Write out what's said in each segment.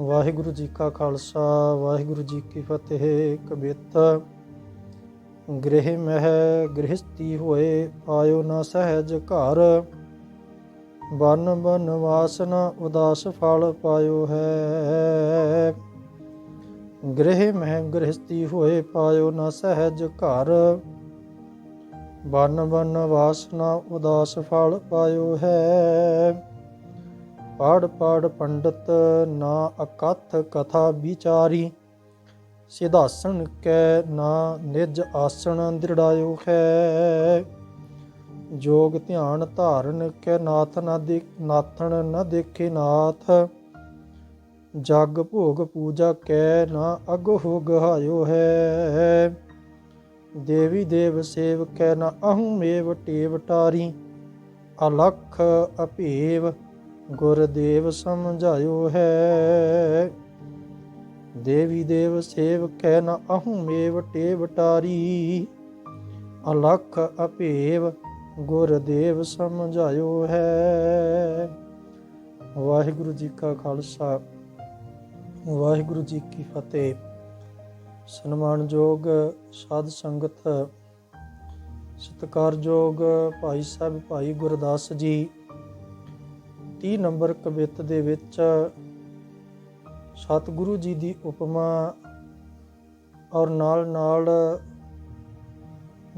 ਵਾਹਿਗੁਰੂ ਜੀ ਕਾ ਖਾਲਸਾ, ਵਾਹਿਗੁਰੂ ਜੀ ਕੀ ਫਤਿਹ। ਕਬਿਤ ਗ੍ਰਹਿ ਮਹਿ ਗ੍ਰਹਸਤੀ ਹੋਏ ਆਇਓ ਨਾ ਸਹਿਜ ਘਰ। ਬਨ ਬਨ ਵਾਸਨਾ ਉਦਾਸ ਫਲ ਪਾਇਓ ਹੈ। ਗ੍ਰਹਿ ਮਹਿ ਗ੍ਰਹਸਤੀ ਹੋਏ, ਪਾਇਓ ਨਾ ਸਹਿਜ ਘਰ। ਬਨ ਬਨ ਵਾਸਨਾ ਉਦਾਸ ਫਲ ਪਾਇਓ ਹੈ। ਪੜ ਪੜ ਪੰਡਤ ਨਾ ਅਕਥ ਕਥਾ ਵਿਚਾਰੀ, ਸਿਧਾਸਣ ਕੈ ਨਾ ਨਿਜ ਆਸਣ ਦ੍ਰਿੜਾਇਓ ਹੈ। ਜੋਗ ਧਿਆਨ ਧਾਰਨ ਕੈ ਨਾਥ ਨਾ ਦੇ ਨਾਥਣ ਨਾ ਦੇਖੇ ਨਾਥ। ਜਗ ਭੋਗ ਪੂਜਾ ਕੈ ਨਾ ਅਗ ਹੋ ਗਹਾਇਓ ਹੈ। ਦੇਵੀ ਦੇਵ ਸੇਵਕੈ ਨ ਅਹੰ ਮੇਵ ਟੇਵਟਾਰੀ ਅਲਖ ਅਭੇਵ ਗੁਰਦੇਵ ਸਮਝਾਇਓ ਹੈ। ਦੇਵੀ ਦੇਵ ਸੇਵਕੈ ਨ ਅਹੰ ਮੇਵ ਟੇਵ ਟਾਰੀ। ਅਲਖ ਅਭੇਵ ਗੁਰਦੇਵ ਸਮਝਾਇਓ ਹੈ। ਵਾਹਿਗੁਰੂ ਜੀ ਕਾ ਖਾਲਸਾ, ਵਾਹਿਗੁਰੂ ਜੀ ਕੀ ਫਤਿਹ। ਸਨਮਾਨਯੋਗ ਸਾਧ ਸੰਗਤ ਸਤਿਕਾਰਯੋਗ ਭਾਈ ਸਾਹਿਬ, ਭਾਈ ਗੁਰਦਾਸ ਜੀ 30 ਨੰਬਰ ਕਵਿਤ ਦੇ ਵਿੱਚ ਸਤਿਗੁਰੂ ਜੀ ਦੀ ਉਪਮਾ ਔਰ ਨਾਲ ਨਾਲ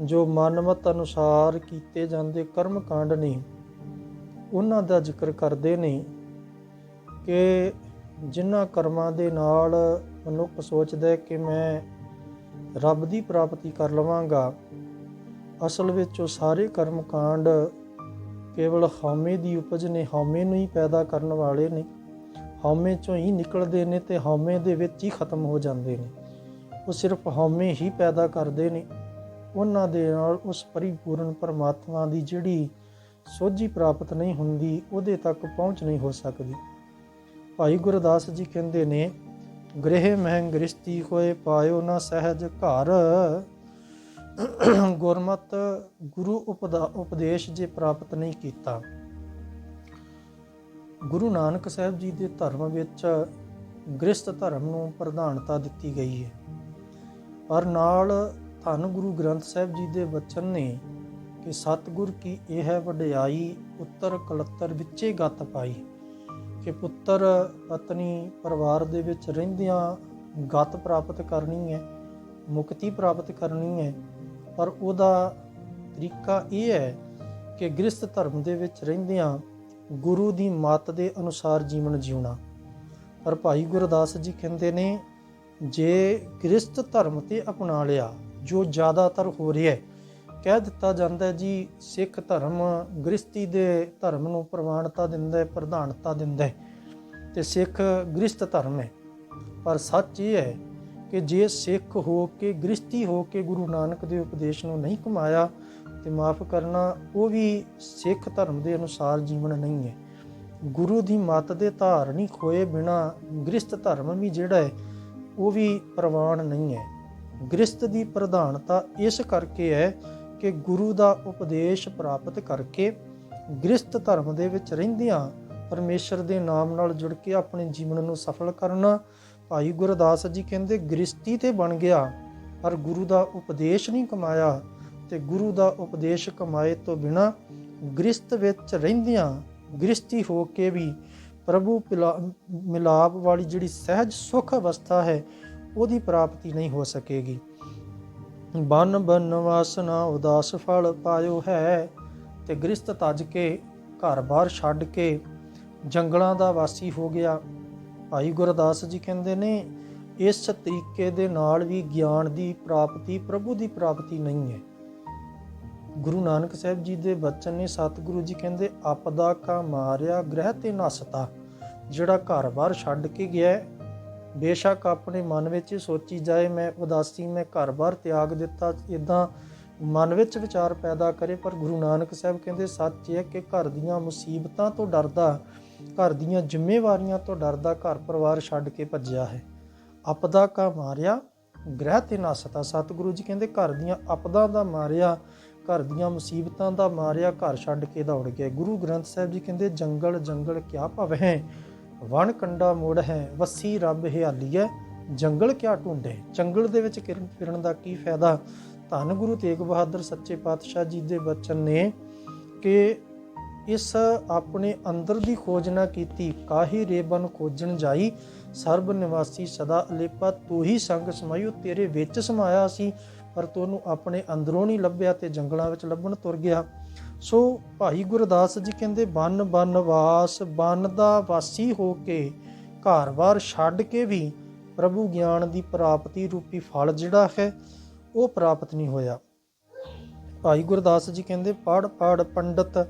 ਜੋ ਮਨਮਤ ਅਨੁਸਾਰ ਕੀਤੇ ਜਾਂਦੇ ਕਰਮ ਕਾਂਡ ਨੇ, ਉਹਨਾਂ ਦਾ ਜ਼ਿਕਰ ਕਰਦੇ ਨੇ ਕਿ ਜਿਨ੍ਹਾਂ ਕਰਮਾਂ ਦੇ ਨਾਲ ਮਨੁੱਖ ਸੋਚਦਾ ਕਿ ਮੈਂ ਰੱਬ ਦੀ ਪ੍ਰਾਪਤੀ ਕਰ ਲਵਾਂਗਾ, ਅਸਲ ਵਿੱਚ ਉਹ ਸਾਰੇ ਕਰਮ ਕਾਂਡ ਕੇਵਲ ਹਉਮੈ ਦੀ ਉਪਜ ਨੇ ਹਉਮੈ ਨੂੰ ਹੀ ਪੈਦਾ ਕਰਨ ਵਾਲੇ ਨੇ। ਹਉਮੈ ਚੋਂ ਹੀ ਨਿਕਲਦੇ ਨੇ ਤੇ ਹਉਮੈ ਦੇ ਵਿੱਚ ਹੀ ਖਤਮ ਹੋ ਜਾਂਦੇ ਨੇ। ਉਹ ਸਿਰਫ ਹਉਮੈ ਹੀ ਪੈਦਾ ਕਰਦੇ ਨੇ। ਉਹਨਾਂ ਦੇ ਨਾਲ ਉਸ ਪਰਿਪੂਰਨ ਪਰਮਾਤਮਾ ਦੀ ਜਿਹੜੀ ਸੋਝੀ ਪ੍ਰਾਪਤ ਨਹੀਂ ਹੁੰਦੀ, ਉਹਦੇ ਤੱਕ ਪਹੁੰਚ ਨਹੀਂ ਹੋ ਸਕਦੀ। ਭਾਈ ਗੁਰਦਾਸ ਜੀ ਕਹਿੰਦੇ ਨੇ, ਗ੍ਰਹਿ ਮਹਿ ਗ੍ਰਸਤੀ ਹੋਏ ਪਾਇਓ ਨਾ ਸਹਿਜ ਘਰ। ਗੁਰਮਤ ਗੁਰੂ ਉਪਦਾ, ਉਪਦੇਸ਼ ਜੇ ਪ੍ਰਾਪਤ ਨਹੀਂ ਕੀਤਾ। ਗੁਰੂ ਨਾਨਕ ਸਾਹਿਬ ਜੀ ਦੇ ਧਰਮ ਵਿੱਚ ਗ੍ਰਸਤ ਧਰਮ ਨੂੰ ਪ੍ਰਧਾਨਤਾ ਦਿੱਤੀ ਗਈ ਹੈ। ਪਰ ਨਾਲ ਧੰਨ ਗੁਰੂ ਗ੍ਰੰਥ ਸਾਹਿਬ ਜੀ ਦੇ ਵਚਨ ਨੇ ਕਿ ਸਤਿਗੁਰ ਕੀ ਇਹ ਹੈ ਵਡਿਆਈ ਉੱਤਰ ਕਲੱਤਰ ਵਿੱਚੇ ਗੱਤ ਪਾਈ, ਕਿ ਪੁੱਤਰ ਪਤਨੀ ਪਰਿਵਾਰ ਦੇ ਵਿੱਚ ਰਹਿੰਦਿਆਂ ਗਤ ਪ੍ਰਾਪਤ ਕਰਨੀ ਹੈ, ਮੁਕਤੀ ਪ੍ਰਾਪਤ ਕਰਨੀ ਹੈ ਪਰ ਉਹਦਾ ਤਰੀਕਾ ਇਹ ਹੈ ਕਿ ਗ੍ਰਸਥ ਧਰਮ ਦੇ ਵਿੱਚ ਰਹਿੰਦਿਆਂ ਗੁਰੂ ਦੀ ਮੱਤ ਦੇ ਅਨੁਸਾਰ ਜੀਵਨ ਜਿਉਣਾ। ਪਰ ਭਾਈ ਗੁਰਦਾਸ ਜੀ ਕਹਿੰਦੇ ਨੇ, ਜੇ ਗ੍ਰਸਥ ਧਰਮ ਤੇ ਅਪਣਾ ਲਿਆ, ਜੋ ਜ਼ਿਆਦਾਤਰ ਹੋ ਰਿਹਾ ਹੈ, ਕਹਿ ਦਿੱਤਾ ਜਾਂਦਾ ਹੈ ਜੀ, ਸਿੱਖ ਧਰਮ ਗ੍ਰਸਤੀ ਦੇ ਧਰਮ ਨੂੰ ਪ੍ਰਵਾਨਤਾ ਦਿੰਦਾ ਹੈ, ਪ੍ਰਧਾਨਤਾ ਦਿੰਦਾ ਹੈ, ਤੇ ਸਿੱਖ ਗ੍ਰਸਤ ਧਰਮ ਹੈ। ਪਰ ਸੱਚ ਇਹ ਹੈ ਕਿ ਜੇ ਸਿੱਖ ਹੋ ਕੇ ਗ੍ਰਸਤੀ ਹੋ ਕੇ ਗੁਰੂ ਨਾਨਕ ਦੇ ਉਪਦੇਸ਼ ਨੂੰ ਨਹੀਂ ਕਮਾਇਆ, ਤੇ ਮਾਫ ਕਰਨਾ, ਉਹ ਵੀ ਸਿੱਖ ਧਰਮ ਦੇ ਅਨੁਸਾਰ ਜੀਵਨ ਨਹੀਂ ਹੈ। ਗੁਰੂ ਦੀ ਮੱਤ ਦੇ ਧਾਰਨੀ ਖੋਏ ਬਿਨਾ ਗ੍ਰਸਤ ਧਰਮ ਵੀ ਜਿਹੜਾ ਹੈ, ਉਹ ਵੀ ਪ੍ਰਵਾਨ ਨਹੀਂ ਹੈ। ਗ੍ਰਸਤ ਦੀ ਪ੍ਰਧਾਨਤਾ ਇਸ ਕਰਕੇ ਹੈ ਕਿ ਗੁਰੂ ਦਾ ਉਪਦੇਸ਼ ਪ੍ਰਾਪਤ ਕਰਕੇ ਗ੍ਰਸਤ ਧਰਮ ਦੇ ਵਿੱਚ ਰਹਿੰਦਿਆਂ ਪਰਮੇਸ਼ਰ ਦੇ ਨਾਮ ਨਾਲ ਜੁੜ ਕੇ ਆਪਣੇ ਜੀਵਨ ਨੂੰ ਸਫਲ ਕਰਨਾ ਭਾਈ ਗੁਰਦਾਸ ਜੀ ਕਹਿੰਦੇ, ਗ੍ਰਸਤੀ ਤੇ ਬਣ ਗਿਆ, ਪਰ ਗੁਰੂ ਦਾ ਉਪਦੇਸ਼ ਨਹੀਂ ਕਮਾਇਆ ਤੇ ਗੁਰੂ ਦਾ ਉਪਦੇਸ਼ ਕਮਾਏ ਤੋਂ ਬਿਨਾ ਗ੍ਰਸਤ ਵਿੱਚ ਰਹਿੰਦਿਆਂ ਗ੍ਰਸਤੀ ਹੋ ਕੇ ਵੀ ਪ੍ਰਭੂ ਪਿਲਾ- ਮਿਲਾਪ ਵਾਲੀ ਜਿਹੜੀ ਸਹਿਜ ਸੁਖ ਅਵਸਥਾ ਹੈ, ਉਹਦੀ ਪ੍ਰਾਪਤੀ ਨਹੀਂ ਹੋ ਸਕੇਗੀ। ਬਨ ਬਨ ਵਾਸਨਾ ਉਦਾਸ ਫਲ ਪਾਇਓ ਹੈ ਤੇ ਗ੍ਰਸਤ ਤਜ ਕੇ ਘਰ-ਬਾਰ ਛੱਡ ਕੇ ਜੰਗਲਾਂ ਦਾ ਵਾਸੀ ਹੋ ਗਿਆ। ਭਾਈ ਗੁਰਦਾਸ ਜੀ ਕਹਿੰਦੇ ਨੇ, ਇਸ ਤਰੀਕੇ ਦੇ ਨਾਲ ਵੀ ਗਿਆਨ ਦੀ ਪ੍ਰਾਪਤੀ ਪ੍ਰਭੂ ਦੀ ਪ੍ਰਾਪਤੀ ਨਹੀਂ ਹੈ। ਗੁਰੂ ਨਾਨਕ ਸਾਹਿਬ ਜੀ ਦੇ ਬਚਨ ਨੇ ਸਤਿਗੁਰੂ ਜੀ ਕਹਿੰਦੇ, ਆਪਦਾ ਕਾ ਮਾਰਿਆ ਗ੍ਰਹਿ ਤੇ ਨਸਤਾ, ਜਿਹੜਾ ਘਰ-ਬਾਰ ਛੱਡ ਕੇ ਗਿਆ ਬੇਸ਼ੱਕ ਆਪਣੇ ਮਨ ਵਿੱਚ ਸੋਚੀ ਜਾਏ, ਮੈਂ ਉਦਾਸੀ, ਮੈਂ ਘਰ-ਬਾਰ ਤਿਆਗ ਦਿੱਤਾ ਇਦਾਂ ਮਨ ਵਿੱਚ ਵਿਚਾਰ ਪੈਦਾ ਕਰੇ। ਪਰ ਗੁਰੂ ਨਾਨਕ ਸਾਹਿਬ ਕਹਿੰਦੇ, ਸੱਚ ਇਹ ਹੈ ਕਿ ਘਰ ਦੀਆਂ ਮੁਸੀਬਤਾਂ ਤੋਂ ਡਰਦਾ ਘਰ ਦੀਆਂ ਜ਼ਿੰਮੇਵਾਰੀਆਂ ਤੋਂ ਡਰਦਾ ਘਰ ਪਰਿਵਾਰ ਛੱਡ ਕੇ ਭੱਜਿਆ ਹੈ। ਆਪਦਾ ਕਾ ਮਾਰਿਆ, ਗ੍ਰਹਿ ਤੇ ਨਸਤਾ ਸਤਿਗੁਰੂ ਜੀ ਕਹਿੰਦੇ ਘਰ ਦੀਆਂ ਆਪਦਾ ਦਾ ਮਾਰਿਆ, ਘਰ ਦੀਆਂ ਮੁਸੀਬਤਾਂ ਦਾ ਮਾਰਿਆ, ਘਰ ਛੱਡ ਕੇ ਦੌੜ ਗਿਆ। ਗੁਰੂ ਗ੍ਰੰਥ ਸਾਹਿਬ ਜੀ ਕਹਿੰਦੇ, ਜੰਗਲ ਜੰਗਲ ਕਿਆ ਭਵ ਹੈ? ਵਣ ਕੰਡਾ ਮੋੜ ਹੈ, ਵਸੀ ਰੱਬ ਹਿਆਲੀ ਹੈ। ਜੰਗਲ ਕਿਆ ਢੂੰਡੇ ਜੰਗਲ ਦੇ ਵਿੱਚ ਕਿਰਨ ਫਿਰਨ ਦਾ ਕੀ ਫਾਇਦਾ? ਧੰਨ ਗੁਰੂ ਤੇਗ ਬਹਾਦਰ ਸੱਚੇ ਪਾਤਸ਼ਾਹ ਜੀ ਦੇ ਬਚਨ ਨੇ ਕਿ ਇਸ ਆਪਣੇ ਅੰਦਰ ਦੀ ਖੋਜ ਨਾ ਕੀਤੀ, ਕਾਹੀ ਰੇਬਨ ਖੋਜਣ ਜਾਈ, ਸਰਬ ਨਿਵਾਸੀ ਸਦਾ ਅਲੇਪਾ, ਤੂੰ ਹੀ ਸੰਗ ਸਮਾਇਓ ਤੇਰੇ ਵਿੱਚ ਸਮਾਇਆ ਸੀ, ਪਰ ਤੁਹਾਨੂੰ ਆਪਣੇ ਅੰਦਰੋਂ ਨਹੀਂ ਲੱਭਿਆ ਤੇ ਜੰਗਲਾਂ ਵਿੱਚ ਲੱਭਣ ਤੁਰ ਗਿਆ। ਸੋ ਭਾਈ ਗੁਰਦਾਸ ਜੀ ਕਹਿੰਦੇ, ਬਨ ਬਨ ਵਾਸ, ਬਨ ਦਾ ਵਾਸੀ ਹੋ ਕੇ ਘਰ-ਬਾਰ ਛੱਡ ਕੇ ਵੀ ਪ੍ਰਭੂ ਗਿਆਨ ਦੀ ਪ੍ਰਾਪਤੀ ਰੂਪੀ ਫਲ ਜਿਹੜਾ ਹੈ, ਉਹ ਪ੍ਰਾਪਤ ਨਹੀਂ ਹੋਇਆ। ਭਾਈ ਗੁਰਦਾਸ ਜੀ ਕਹਿੰਦੇ ਪੜ ਪੜ ਪੰਡਤ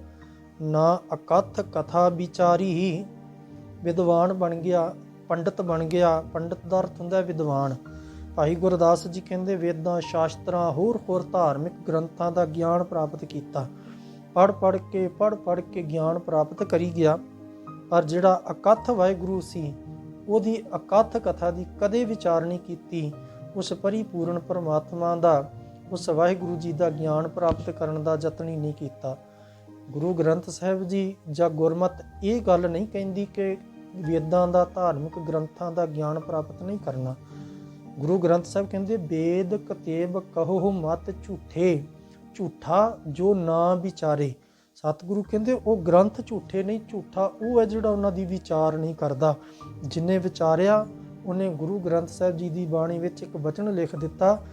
ਨਾ ਅਕਥ ਕਥਾ ਵਿਚਾਰੀ ਵਿਦਵਾਨ ਬਣ ਗਿਆ, ਪੰਡਤ ਬਣ ਗਿਆ। ਪੰਡਤ ਦਾ ਅਰਥ ਹੁੰਦਾ ਵਿਦਵਾਨ। ਭਾਈ ਗੁਰਦਾਸ ਜੀ ਕਹਿੰਦੇ, ਵੇਦਾਂ, ਸ਼ਾਸਤਰਾਂ, ਹੋਰ ਹੋਰ ਧਾਰਮਿਕ ਗ੍ਰੰਥਾਂ ਦਾ ਗਿਆਨ ਪ੍ਰਾਪਤ ਕੀਤਾ। ਪੜ ਪੜ ਕੇ ਪੜ ਪੜ ਕੇ ਗਿਆਨ ਪ੍ਰਾਪਤ ਕਰੀ ਗਿਆ। ਪਰ ਜਿਹੜਾ ਅਕਥ ਵਾਹਿਗੁਰੂ ਸੀ, ਉਹਦੀ ਅਕਥ ਕਥਾ ਦੀ ਕਦੇ ਵਿਚਾਰ ਨਹੀਂ ਕੀਤੀ। ਉਸ ਪਰਿਪੂਰਨ ਪਰਮਾਤਮਾ ਦਾ, ਉਸ ਵਾਹਿਗੁਰੂ ਜੀ ਦਾ ਗਿਆਨ ਪ੍ਰਾਪਤ ਕਰਨ ਦਾ ਯਤਨ ਹੀ ਨਹੀਂ ਕੀਤਾ। ਗੁਰੂ ਗ੍ਰੰਥ ਸਾਹਿਬ ਜੀ ਜਾਂ ਗੁਰਮਤ ਇਹ ਗੱਲ ਨਹੀਂ ਕਹਿੰਦੀ ਕਿ ਵੇਦਾਂ ਦਾ ਧਾਰਮਿਕ ਗ੍ਰੰਥਾਂ ਦਾ ਗਿਆਨ ਪ੍ਰਾਪਤ ਨਹੀਂ ਕਰਨਾ। ਗੁਰੂ ਗ੍ਰੰਥ ਸਾਹਿਬ ਕਹਿੰਦੇ, ਵੇਦ ਕਤੇਬ ਕਹੋ ਮਤ ਝੂਠੇ, ਝੂਠਾ ਜੋ ਨਾ ਵਿਚਾਰੇ। ਸਤਿਗੁਰੂ ਕਹਿੰਦੇ, ਉਹ ਗ੍ਰੰਥ ਝੂਠੇ ਨਹੀਂ, ਝੂਠਾ ਉਹ ਹੈ ਜਿਹੜਾ ਉਹਨਾਂ ਦੀ ਵਿਚਾਰ ਨਹੀਂ ਕਰਦਾ। ਜਿਨੇ ਵਿਚਾਰਿਆ, ਉਹਨੇ ਗੁਰੂ ਗ੍ਰੰਥ ਸਾਹਿਬ ਜੀ ਦੀ ਬਾਣੀ ਵਿੱਚ ਇੱਕ ਵਚਨ ਲਿਖ ਦਿੱਤਾ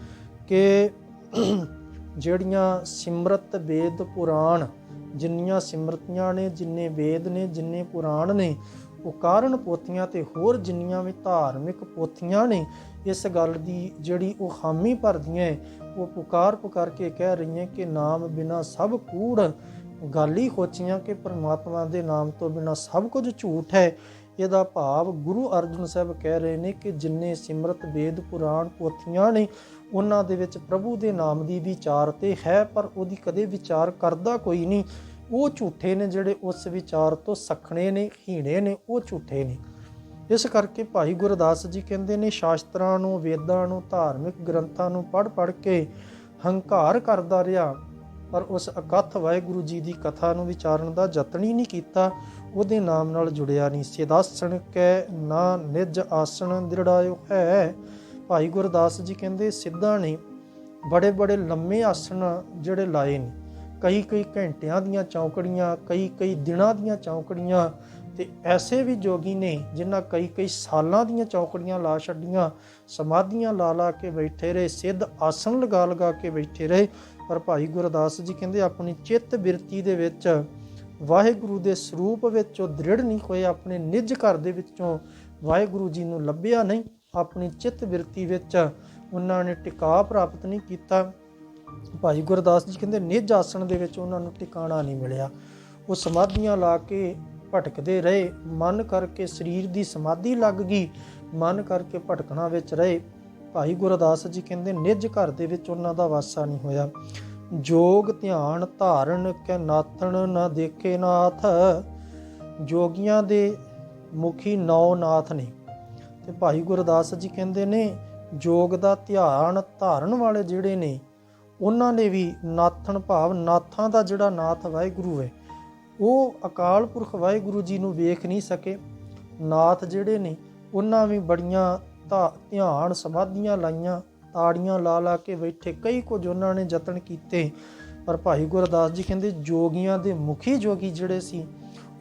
ਕਿ ਜਿਹੜੀਆਂ ਸਿਮਰਤ ਵੇਦ ਪੁਰਾਣ ਜਿੰਨੀਆਂ ਸਿਮਰਤੀਆਂ ਨੇ ਜਿੰਨੇ ਵੇਦ ਨੇ ਜਿੰਨੇ ਪੁਰਾਣ ਨੇ ਉਹ ਕਾਰਨ ਪੋਥੀਆਂ ਤੇ ਹੋਰ ਜਿੰਨੀਆਂ ਵੀ ਧਾਰਮਿਕ ਪੋਥੀਆਂ ਨੇ ਇਸ ਗੱਲ ਦੀ ਜਿਹੜੀ ਉਹ ਹਾਮੀ ਭਰਦੀਆਂ ਹੈ, ਉਹ ਪੁਕਾਰ ਪੁਕਾਰ ਕੇ ਕਹਿ ਰਹੀਆਂ ਕਿ ਨਾਮ ਬਿਨਾ ਸਭ ਕੂੜ ਗੱਲ ਹੀ ਖੋਚੀਆਂ ਕਿ ਪਰਮਾਤਮਾ ਦੇ ਨਾਮ ਤੋਂ ਬਿਨਾ ਸਭ ਕੁਝ ਝੂਠ ਹੈ ਇਹਦਾ ਭਾਵ ਗੁਰੂ ਅਰਜਨ ਸਾਹਿਬ ਕਹਿ ਰਹੇ ਨੇ ਕਿ ਜਿੰਨੇ ਸਿਮਰਤ ਵੇਦ ਪੁਰਾਣ ਪੋਥੀਆਂ ਨੇ, ਉਹਨਾਂ ਦੇ ਵਿੱਚ ਪ੍ਰਭੂ ਦੇ ਨਾਮ ਦੀ ਵਿਚਾਰ ਤੇ ਹੈ, ਪਰ ਉਹਦੀ ਕਦੇ ਵਿਚਾਰ ਕਰਦਾ ਕੋਈ ਨਹੀਂ। ਉਹ ਝੂਠੇ ਨੇ ਜਿਹੜੇ ਉਸ ਵਿਚਾਰ ਤੋਂ ਸਖਣੇ ਨੇ, ਹੀਣੇ ਨੇ, ਉਹ ਝੂਠੇ ਨੇ। ਇਸ ਕਰਕੇ ਭਾਈ ਗੁਰਦਾਸ ਜੀ ਕਹਿੰਦੇ ਨੇ, ਸ਼ਾਸਤਰਾਂ ਨੂੰ, ਵੇਦਾਂ ਨੂੰ, ਧਾਰਮਿਕ ਗ੍ਰੰਥਾਂ ਨੂੰ ਪੜ੍ਹ ਪੜ੍ਹ ਕੇ ਹੰਕਾਰ ਕਰਦਾ ਰਿਹਾ, ਪਰ ਉਸ ਅਕਥ ਵਾਹਿਗੁਰੂ ਜੀ ਦੀ ਕਥਾ ਨੂੰ ਵਿਚਾਰਨ ਦਾ ਯਤਨ ਹੀ ਨਹੀਂ ਕੀਤਾ। ਉਹਦੇ ਨਾਮ ਨਾਲ ਜੁੜਿਆ ਨਹੀਂ। ਸਿਦਾਸਣ ਕੈ ਨਾ ਨਿਜ ਆਸਣ ਦ੍ਰਿੜਾਇਓ ਹੈ। ਭਾਈ ਗੁਰਦਾਸ ਜੀ ਕਹਿੰਦੇ, ਸਿੱਧਾ ਨੇ ਬੜੇ ਬੜੇ ਲੰਮੇ ਆਸਣ ਜਿਹੜੇ ਲਾਏ ਨੇ। ਕਈ ਕਈ ਘੰਟਿਆਂ ਦੀਆਂ ਚੌਂਕੜੀਆਂ, ਕਈ ਕਈ ਦਿਨਾਂ ਦੀਆਂ ਚੌਂਕੜੀਆਂ ਤੇ ਐਸੇ ਵੀ ਜੋਗੀ ਨੇ ਜਿਨ੍ਹਾਂ ਕਈ ਕਈ ਸਾਲਾਂ ਦੀਆਂ ਚੌਕੜੀਆਂ ਲਾ ਛੱਡੀਆਂ, ਸਮਾਧੀਆਂ ਲਾ ਲਾ ਕੇ ਬੈਠੇ ਰਹੇ, ਸਿੱਧ ਆਸਣ ਲਗਾ ਲਗਾ ਕੇ ਬੈਠੇ ਰਹੇ। ਪਰ ਭਾਈ ਗੁਰਦਾਸ ਜੀ ਕਹਿੰਦੇ, ਆਪਣੀ ਚਿੱਤ ਬਿਰਤੀ ਦੇ ਵਿੱਚ ਵਾਹਿਗੁਰੂ ਦੇ ਸਰੂਪ ਵਿੱਚੋਂ ਦ੍ਰਿੜ ਨਹੀਂ ਹੋਏ, ਆਪਣੇ ਨਿੱਜ ਘਰ ਦੇ ਵਿੱਚੋਂ ਵਾਹਿਗੁਰੂ ਜੀ ਨੂੰ ਲੱਭਿਆ ਨਹੀਂ। ਆਪਣੀ ਚਿੱਤ ਬਿਰਤੀ ਵਿੱਚ ਉਹਨਾਂ ਨੇ ਟਿਕਾ ਪ੍ਰਾਪਤ ਨਹੀਂ ਕੀਤਾ। ਭਾਈ ਗੁਰਦਾਸ ਜੀ ਕਹਿੰਦੇ, ਨਿੱਜ ਆਸਣ ਦੇ ਵਿੱਚ ਉਹਨਾਂ ਨੂੰ ਟਿਕਾਣਾ ਨਹੀਂ ਮਿਲਿਆ। ਉਹ ਸਮਾਧੀਆਂ ਲਾ ਕੇ ਭਟਕਦੇ ਰਹੇ। ਮਨ ਕਰਕੇ ਸਰੀਰ ਦੀ ਸਮਾਧੀ ਲੱਗ ਗਈ। ਮਨ ਕਰਕੇ ਭਟਕਣਾ ਵਿੱਚ ਰਹੇ। ਭਾਈ ਗੁਰਦਾਸ ਜੀ ਕਹਿੰਦੇ, ਨਿੱਜ ਘਰ ਦੇ ਵਿੱਚ ਉਹਨਾਂ ਦਾ ਵਾਸਾ ਨਹੀਂ ਹੋਇਆ। ਜੋਗ ਧਿਆਨ ਧਾਰਨ ਕੈ ਨਾਥਣ ਨਾ ਦੇਖੇ ਨਾਥ। ਜੋਗੀਆਂ ਦੇ ਮੁਖੀ ਨੌ ਨਾਥ ਨੇ। ਤੇ ਭਾਈ ਗੁਰਦਾਸ ਜੀ ਕਹਿੰਦੇ ਨੇ, ਜੋਗ ਦਾ ਧਿਆਨ ਧਾਰਨ ਵਾਲੇ ਜਿਹੜੇ ਨੇ, ਉਹਨਾਂ ਨੇ ਵੀ ਨਾਥਣ ਭਾਵ ਨਾਥਾਂ ਦਾ ਜਿਹੜਾ ਨਾਥ ਵਾਹਿਗੁਰੂ ਹੈ, ਉਹ ਅਕਾਲ ਪੁਰਖ ਵਾਹਿਗੁਰੂ ਜੀ ਨੂੰ ਵੇਖ ਨਹੀਂ ਸਕੇ। ਨਾਥ ਜਿਹੜੇ ਨੇ, ਉਹਨਾਂ ਵੀ ਬੜੀਆਂ ਧਾ- ਧਿਆਨ ਸਮਾਧੀਆਂ ਲਾਈਆਂ ਤਾੜੀਆਂ ਲਾ ਲਾ ਕੇ ਬੈਠੇ। ਕਈ ਕੁਝ ਉਹਨਾਂ ਨੇ ਯਤਨ ਕੀਤੇ, ਪਰ ਭਾਈ ਗੁਰਦਾਸ ਜੀ ਕਹਿੰਦੇ ਜੋਗੀਆਂ ਦੇ ਮੁਖੀ ਜੋਗੀ ਜਿਹੜੇ ਸੀ,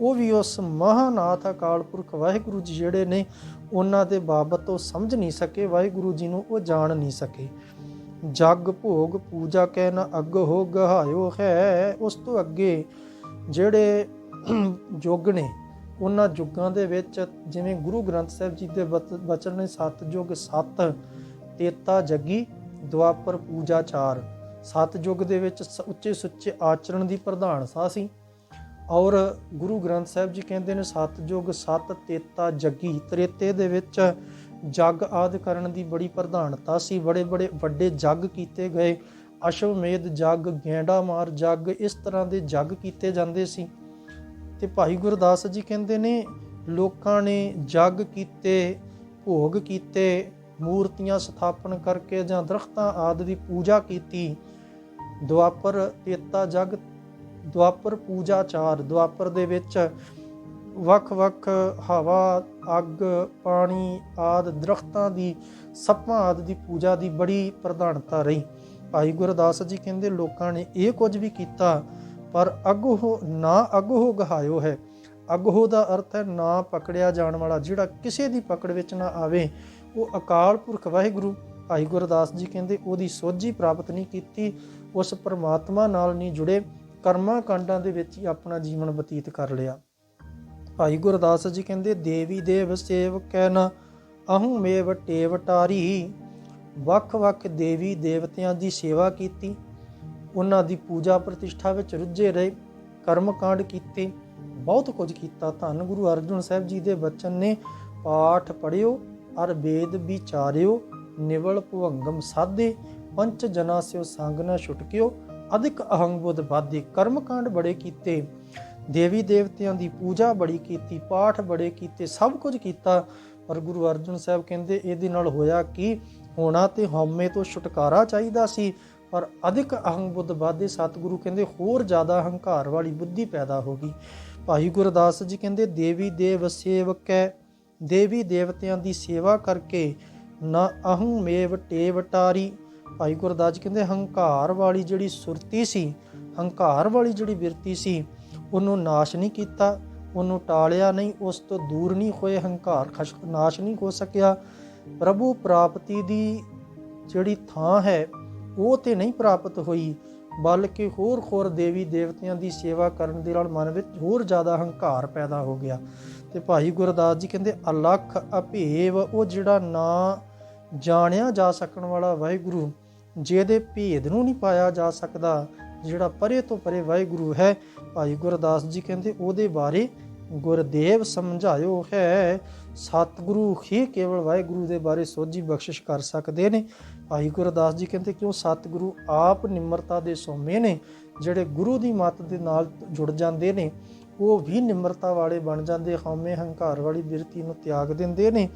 ਉਹ ਵੀ ਉਸ ਮਹਾਨਾਥ ਅਕਾਲ ਪੁਰਖ ਵਾਹਿਗੁਰੂ ਜੀ ਜਿਹੜੇ ਨੇ, ਉਹਨਾਂ ਦੇ ਬਾਬਤ ਉਹ ਸਮਝ ਨਹੀਂ ਸਕੇ, ਵਾਹਿਗੁਰੂ ਜੀ ਨੂੰ ਉਹ ਜਾਣ ਨਹੀਂ ਸਕੇ। ਜਗ ਭੋਗ ਪੂਜਾ ਕਹਿ ਨਾ ਅੱਗ ਹੋ ਗਹਾਇਓ ਹੈ, ਉਸ ਤੋਂ ਅੱਗੇ ਜਿਹੜੇ ਯੁੱਗ ਨੇ, ਉਹਨਾਂ ਯੁੱਗਾਂ ਦੇ ਵਿੱਚ ਜਿਵੇਂ ਗੁਰੂ ਗ੍ਰੰਥ ਸਾਹਿਬ ਜੀ ਦੇ ਬਤ- ਬਚਨ ਨੇ ਸਤ ਯੁੱਗ ਸਤ ਤੇਤਾ ਜੱਗੀ, ਦੁਆਪਰ ਪੂਜਾ ਚਾਰ। ਸਤ ਦੇ ਵਿੱਚ ਸ- ਉੱਚੇ ਸੁੱਚੇ ਆਚਰਣ ਦੀ ਪ੍ਰਧਾਨਤਾ ਸੀ। ਔਰ ਗੁਰੂ ਗ੍ਰੰਥ ਸਾਹਿਬ ਜੀ ਕਹਿੰਦੇ ਨੇ ਸਤ ਯੁੱਗ ਸਤ ਤੇਤਾ ਜੱਗੀ। ਤ੍ਰੇਤੇ ਦੇ ਵਿੱਚ ਜਗ ਆਦ ਕਰਨ ਦੀ ਬੜੀ ਪ੍ਰਧਾਨਤਾ ਸੀ। ਬੜੇ ਬੜੇ ਵੱਡੇ ਜਗ ਕੀਤੇ ਗਏ। ਅਸ਼ਵਮੇਧ ਜੱਗ, ਗੈਂਡਾ ਮਾਰ ਜਗ, ਇਸ ਤਰ੍ਹਾਂ ਦੇ ਜਗ ਕੀਤੇ ਜਾਂਦੇ ਸੀ। ਤੇ ਭਾਈ ਗੁਰਦਾਸ ਜੀ ਕਹਿੰਦੇ ਨੇ, ਲੋਕਾਂ ਨੇ ਜਗ ਕੀਤੇ, ਭੋਗ ਕੀਤੇ ਮੂਰਤੀਆਂ ਸਥਾਪਨ ਕਰਕੇ ਜਾਂ ਦਰਖਤਾਂ ਆਦਿ ਦੀ ਪੂਜਾ ਕੀਤੀ, ਦੁਆਪਰ ਤੇਤਾ ਜਗ, ਦੁਆਪਰ ਪੂਜਾ ਚਾਰ ਦੁਆਪਰ ਦੇ ਵਿੱਚ ਵੱਖ-ਵੱਖ ਹਵਾ, ਅੱਗ, ਪਾਣੀ ਆਦ, ਦਰਖਤਾਂ ਦੀ, ਸੱਪਾਂ ਆਦ ਦੀ ਪੂਜਾ ਦੀ ਬੜੀ ਪ੍ਰਧਾਨਤਾ ਰਹੀ। ਭਾਈ ਗੁਰਦਾਸ ਜੀ ਕਹਿੰਦੇ, ਲੋਕਾਂ ਨੇ ਇਹ ਕੁਝ ਵੀ ਕੀਤਾ, ਪਰ ਅਗੋ ਨਾ ਅਗੋ ਗਹਾਇਓ ਹੈ। ਅਗੋ ਦਾ ਅਰਥ ਹੈ ਨਾ ਪਕੜਿਆ ਜਾਣ ਵਾਲਾ, ਜਿਹੜਾ ਕਿਸੇ ਦੀ ਪਕੜ ਵਿੱਚ ਨਾ ਆਵੇ। ਉਹ ਅਕਾਲ ਪੁਰਖ ਵਾਹਿਗੁਰੂ ਭਾਈ ਗੁਰਦਾਸ ਜੀ ਕਹਿੰਦੇ, ਉਹਦੀ ਸੋਝੀ ਪ੍ਰਾਪਤ ਨਹੀਂ ਕੀਤੀ, ਉਸ ਪਰਮਾਤਮਾ ਨਾਲ ਨਹੀਂ ਜੁੜੇ, ਕਰਮਾਂ ਕਾਂਡਾਂ ਦੇ ਵਿੱਚ ਹੀ ਆਪਣਾ ਜੀਵਨ ਬਤੀਤ ਕਰ ਲਿਆ। ਭਾਈ ਗੁਰਦਾਸ ਜੀ ਕਹਿੰਦੇ, ਦੇਵੀ ਦੇਵ ਸੇਵਕੈ ਨ ਅਹੰ ਮੇਵ ਟੇਵਟਾਰੀ ਵੱਖ ਵੱਖ ਦੇਵੀ ਦੇਵਤਿਆਂ ਦੀ ਸੇਵਾ ਕੀਤੀ, ਉਹਨਾਂ ਦੀ ਪੂਜਾ ਪ੍ਰਤਿਸ਼ਠਾ ਵਿੱਚ ਰੁੱਝੇ ਰਹੇ, ਕਰਮ ਕਾਂਡ ਕੀਤੇ, ਬਹੁਤ ਕੁਝ ਕੀਤਾ। ਧੰਨ ਗੁਰੂ ਅਰਜਨ ਸਾਹਿਬ ਜੀ ਦੇ ਬਚਨ ਨੇ ਪਾਠ ਪੜਿਓ ਅਰ ਵੇਦ ਵਿਚਾਰਿਓ ਨਿਵਲ ਭਵੰਗਮ ਸਾਧੇ, ਪੰਚ ਜਨਾ ਸਿਓ ਸੰਗ ਨ ਛੁਟਕਿਓ ਅਧਿਕ ਅਹੰਗ ਬੁੱਧ ਬਾਧੇ ਕਰਮ ਕਾਂਡ ਬੜੇ ਕੀਤੇ। ਦੇਵੀ ਦੇਵਤਿਆਂ ਦੀ ਪੂਜਾ ਬੜੀ ਕੀਤੀ, ਪਾਠ ਬੜੇ ਕੀਤੇ, ਸਭ ਕੁਝ ਕੀਤਾ। ਪਰ ਗੁਰੂ ਅਰਜਨ ਸਾਹਿਬ ਕਹਿੰਦੇ, ਇਹਦੇ ਨਾਲ ਹੋਇਆ ਕਿ? ਹੋਣਾ ਤੇ ਹਉਮੈ ਤੋਂ ਛੁਟਕਾਰਾ ਚਾਹੀਦਾ ਸੀ। ਪਰ ਅਧਿਕ ਅਹੰਗ ਬੁੱਧ ਬਾਧੇ ਸਤਿਗੁਰੂ ਕਹਿੰਦੇ, ਹੋਰ ਜ਼ਿਆਦਾ ਹੰਕਾਰ ਵਾਲੀ ਬੁੱਧੀ ਪੈਦਾ ਹੋ ਗਈ। ਭਾਈ ਗੁਰਦਾਸ ਜੀ ਕਹਿੰਦੇ, ਦੇਵੀ ਦੇਵ ਸੇਵਕੈ ਦੇਵੀ ਦੇਵਤਿਆਂ ਦੀ ਸੇਵਾ ਕਰਕੇ ਨਾ ਅਹੰ ਮੇਵ ਟੇਵਟਾਰੀ ਭਾਈ ਗੁਰਦਾਸ ਜੀ ਕਹਿੰਦੇ, ਹੰਕਾਰ ਵਾਲੀ ਜਿਹੜੀ ਸੁਰਤੀ ਸੀ, ਹੰਕਾਰ ਵਾਲੀ ਜਿਹੜੀ ਬਿਰਤੀ ਸੀ, ਉਹਨੂੰ ਨਾਸ਼ ਨਹੀਂ ਕੀਤਾ, ਉਹਨੂੰ ਟਾਲਿਆ ਨਹੀਂ, ਉਸ ਤੋਂ ਦੂਰ ਨਹੀਂ ਹੋਏ, ਹੰਕਾਰ ਖਸ਼, ਨਾਸ਼ ਨਹੀਂ ਹੋ ਸਕਿਆ। ਪ੍ਰਭੂ ਪ੍ਰਾਪਤੀ ਦੀ ਜਿਹੜੀ ਥਾਂ ਹੈ, ਉਹ ਤੇ ਨਹੀਂ ਪ੍ਰਾਪਤ ਹੋਈ, ਬਲਕਿ ਹੋਰ ਹੋਰ ਦੇਵੀ ਦੇਵਤਿਆਂ ਦੀ ਸੇਵਾ ਕਰਨ ਦੇ ਨਾਲ ਮਨ ਵਿੱਚ ਹੋਰ ਜ਼ਿਆਦਾ ਹੰਕਾਰ ਪੈਦਾ ਹੋ ਗਿਆ। ਤੇ ਭਾਈ ਗੁਰਦਾਸ ਜੀ ਕਹਿੰਦੇ, ਅਲਖ ਅਭੇਵ, ਉਹ ਜਿਹੜਾ ਨਾ ਜਾਣਿਆ ਜਾ ਸਕਣ ਵਾਲਾ ਵਾਹਿਗੁਰੂ, ਜਿਹਦੇ ਭੇਦ ਨੂੰ ਨਹੀਂ ਪਾਇਆ ਜਾ ਸਕਦਾ, ਜਿਹੜਾ ਪਰੇ ਤੋਂ ਪਰੇ ਵਾਹਿਗੁਰੂ ਹੈ, ਭਾਈ ਗੁਰਦਾਸ ਜੀ ਕਹਿੰਦੇ, ਉਹਦੇ ਬਾਰੇ ਗੁਰਦੇਵ ਸਮਝਾਇਓ ਹੈ। ਸਤਿਗੁਰੂ ਹੀ ਕੇਵਲ ਵਾਹਿਗੁਰੂ ਦੇ ਬਾਰੇ ਸੋਝੀ ਬਖਸ਼ਿਸ਼ ਕਰ ਸਕਦੇ ਨੇ। ਭਾਈ ਗੁਰਦਾਸ ਜੀ ਕਹਿੰਦੇ ਕਿ ਉਹ ਸਤਿਗੁਰੂ ਆਪ ਨਿਮਰਤਾ ਦੇ ਸੋਮੇ ਨੇ, ਜਿਹੜੇ ਗੁਰੂ ਦੀ ਮੱਤ ਦੇ ਨਾਲ ਜੁੜ ਜਾਂਦੇ ਨੇ। ਉਹ ਵੀ ਨਿਮਰਤਾ ਵਾਲੇ ਬਣ ਜਾਂਦੇ, ਹਉਮੈ ਹੰਕਾਰ ਵਾਲੀ ਬਿਰਤੀ ਨੂੰ ਤਿਆਗ ਦਿੰਦੇ ਨੇ।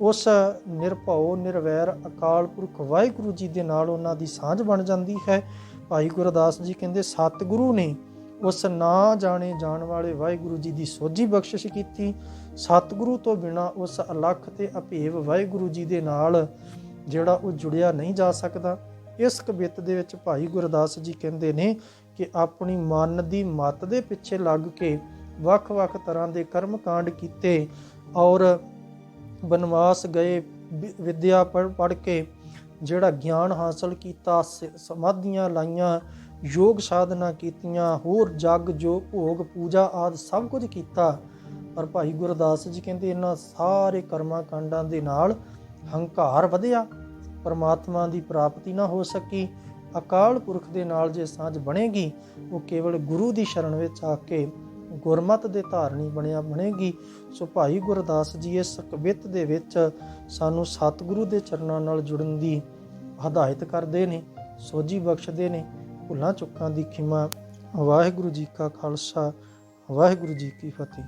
ਉਸ ਨਿਰਭਉ, ਨਿਰਵੈਰ, ਅਕਾਲ ਪੁਰਖ ਵਾਹਿਗੁਰੂ ਜੀ ਦੇ ਨਾਲ ਉਹਨਾਂ ਦੀ ਸਾਂਝ ਬਣ ਜਾਂਦੀ ਹੈ। ਭਾਈ ਗੁਰਦਾਸ ਜੀ ਕਹਿੰਦੇ, ਸਤਿਗੁਰੂ ਨੇ ਉਸ ਨਾ ਜਾਣੇ ਜਾਣ ਵਾਲੇ ਵਾਹਿਗੁਰੂ ਜੀ ਦੀ ਸੋਝੀ ਬਖਸ਼ਿਸ਼ ਕੀਤੀ। ਸਤਿਗੁਰੂ ਤੋਂ ਬਿਨਾ ਉਸ ਅਲਖ ਤੇ ਅਭੇਵ ਵਾਹਿਗੁਰੂ ਜੀ ਦੇ ਨਾਲ ਜਿਹੜਾ ਉਹ ਜੁੜਿਆ ਨਹੀਂ ਜਾ ਸਕਦਾ। ਇਸ ਕਵਿਤ ਦੇ ਵਿੱਚ ਭਾਈ ਗੁਰਦਾਸ ਜੀ ਕਹਿੰਦੇ ਨੇ ਕਿ ਆਪਣੀ ਮਨ ਦੀ ਮਤ ਦੇ ਪਿੱਛੇ ਲੱਗ ਕੇ ਵੱਖ-ਵੱਖ ਤਰ੍ਹਾਂ ਦੇ ਕਰਮ ਕਾਂਡ ਕੀਤੇ ਔਰ ਬਨਵਾਸ ਗਏ, ਵਿ- ਵਿਦਿਆ ਪੜ੍ਹ ਪੜ੍ਹ ਕੇ ਜਿਹੜਾ ਗਿਆਨ ਹਾਸਲ ਕੀਤਾ ਸਮਾਧੀਆਂ ਲਾਈਆਂ, ਯੋਗ ਸਾਧਨਾ ਕੀਤੀਆਂ, ਹੋਰ ਜਗ ਜੋ ਭੋਗ, ਪੂਜਾ ਆਦ ਸਭ ਕੁਝ ਕੀਤਾ। ਪਰ ਭਾਈ ਗੁਰਦਾਸ ਜੀ ਕਹਿੰਦੇ ਇਹਨਾਂ ਸਾਰੇ ਕਰਮਾਂ ਕਾਂਡਾਂ ਦੇ ਨਾਲ ਹੰਕਾਰ ਵਧਿਆ, ਪਰਮਾਤਮਾ ਦੀ ਪ੍ਰਾਪਤੀ ਨਾ ਹੋ ਸਕੀ ਅਕਾਲ ਪੁਰਖ ਦੇ ਨਾਲ ਜੇ ਸਾਂਝ ਬਣੇਗੀ, ਉਹ ਕੇਵਲ ਗੁਰੂ ਦੀ ਸ਼ਰਨ ਵਿੱਚ ਆ ਕੇ ਗੁਰਮਤ ਦੇ ਧਾਰਨੀ ਬਣਿਆ ਬਣੇਗੀ। ਸੋ ਭਾਈ ਗੁਰਦਾਸ ਜੀ, ਇਸ ਕਵਿਤ ਦੇ ਵਿੱਚ ਸਾਨੂੰ ਸਤਿਗੁਰੂ ਦੇ ਚਰਨਾਂ ਨਾਲ ਜੁੜਨ ਦੀ ਹਦਾਇਤ ਕਰਦੇ ਨੇ, ਸੋਝੀ ਬਖਸ਼ਦੇ ਨੇ। ਭੁੱਲਾਂ ਚੁੱਕਾਂ ਦੀ ਖਿਮਾ, ਵਾਹਿਗੁਰੂ ਜੀ ਕਾ ਖਾਲਸਾ, ਵਾਹਿਗੁਰੂ ਜੀ ਕੀ ਫਤਿਹ।